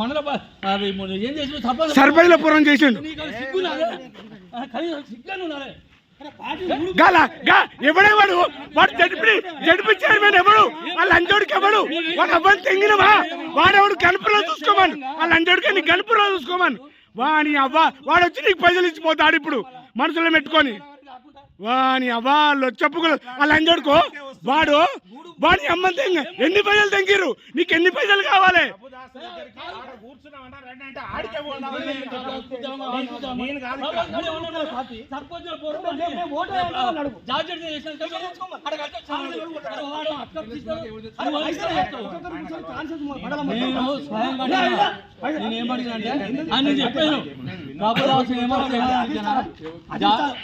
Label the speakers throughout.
Speaker 1: మండల ఏం చేసి
Speaker 2: సర్పంచ్ల పూర్వం చేసిండు? గాల గా ఎవడెవడు వాడు? జడిపి జడిపి చైర్మన్ ఎవడు? వాళ్ళ అంజోడికి ఎవడు? వాడు అవ్వని తెంగినవా? వాడెవడు గణపులో చూసుకోమను? వాళ్ళ అంజోడికి నీ గణపులో చూసుకోమను? వాని అవ్వ వాడు వచ్చి నీకు పైసలు ఇచ్చిపోతాడు ఇప్పుడు మనసులో పెట్టుకొని. వాని అవ్వ చెప్పుకోలు వాళ్ళ అంజోడుకో వాడు వాడి అమ్మ తెంగ ఎన్ని పైసలు తెంగిరు నీకు ఎన్ని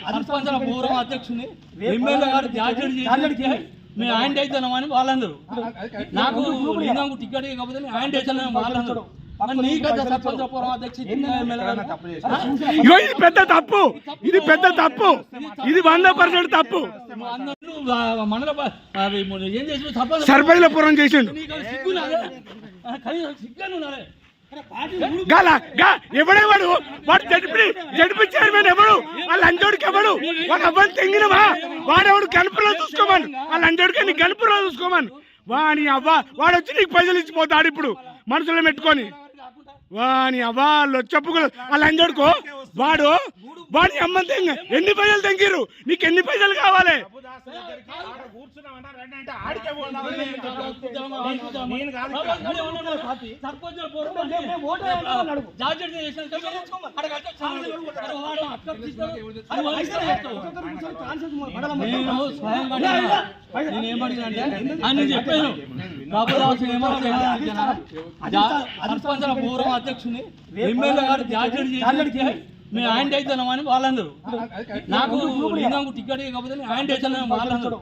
Speaker 1: సర్పంచుల పూర్వం అధ్యక్షుని ఎమ్మెల్యే గారు జాగ్రత్త చేసి మేము ఆయన అవుతున్నామని వాళ్ళందరూ? నాకు టికెట్ నేను ఆయన అవుతున్నాను వాళ్ళందరూ?
Speaker 2: ఇగో ఇది పెద్ద తప్పు. ఇది పెద్ద తప్పు. ఇది వంద పర్సెంట్ తప్పు. సర్పంచ్ల పూర్వం చేసిండు? గాల గా ఎవడెవడు? వాడు జడిపి జడిపి చైర్మన్ ఎవడు? వాళ్ళ అంజోడికి ఎవడు? వాడు అవ్వని తెంగినవా వాడెవడు? గణపులో చూసుకోమను. వాళ్ళ అంజోడికి నీ గణపులో చూసుకోమను. వాని అవ్వ వాడు వచ్చి నీకు పైసలు ఇచ్చిపోతాడు ఇప్పుడు. మనసులో పెట్టుకొని. వాని అవ్వ వాళ్ళు వాళ్ళ అంజోడుకో వాడు వాడి అమ్మ ఎన్ని పైసలు తెంగిరు నీకు ఎన్ని పైసలు కావాలి?
Speaker 1: నేను స్వయంగా అని చెప్పాను. పూర్వం అధ్యక్షుని ఎమ్మెల్యే గారు జాగ్రత్త చేసి మేము ఆయన అవుతున్నామని వాళ్ళందరూ. నాకు లింగంకు టికెట్ ఇవ్వకపోతే నేను ఆయన అవుతున్నాను వాళ్ళందరూ.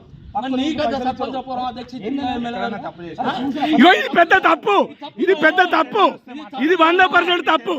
Speaker 2: ఇది పెద్ద తప్పు. ఇది పెద్ద తప్పు. ఇది వంద పర్సెంట్ తప్పు.